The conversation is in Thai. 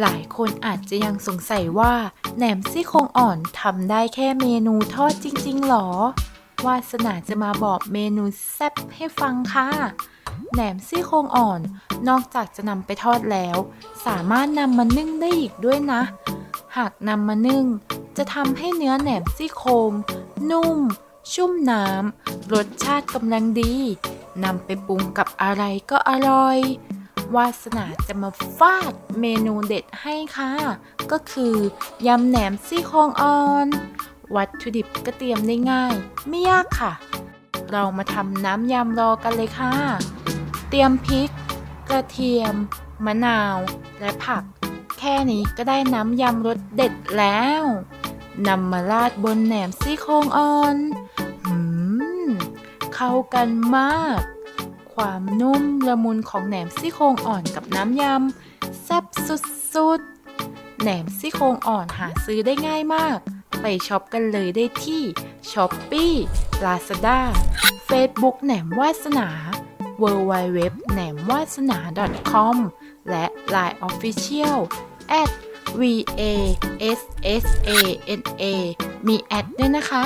หลายคนอาจจะยังสงสัยว่าแหนมซี่โครงอ่อนทำได้แค่เมนูทอดจริง ๆ หรอ วาสนาจะมาบอกเมนูแซ่บให้ฟังค่ะ แหนมซี่โครงอ่อน นอกจากจะนำไปทอดแล้ว สามารถนำมานึ่งได้อีกด้วยนะ หากนำมานึ่ง จะทำให้เนื้อแหนมซี่โครงนุ่ม ชุ่มน้ำรสชาติกำลังดีนำไปปรุงกับอะไรก็อร่อย วาสนาจะมาฟาดเมนูเด็ดให้ค่ะ ก็คือยำแหนมซี่โครงอ่อน วัตถุดิบก็เตรียมได้ง่าย ไม่ยากค่ะ เรามาทำน้ำยำรอกันเลยค่ะ เตรียมพริก กระเทียม มะนาว และผัก แค่นี้ก็ได้น้ำยำรสเด็ดแล้วนำมาราดบนแหนมซี่โครงอ่อน หืม เข้ากันมาก ความนุ่มละมุนของแหนมซี่โครงอ่อนกับน้ำยำแซ่บสุดๆ แหนมซี่โครงอ่อนหาซื้อได้ง่ายมาก ไปช็อปกันเลยได้ที่ s h อ p e e Lazada Facebook แหนมวาสนา w w w แหนมวาสนา .com และ Line Official at v a s s a n a มีแอดด้วยนะคะ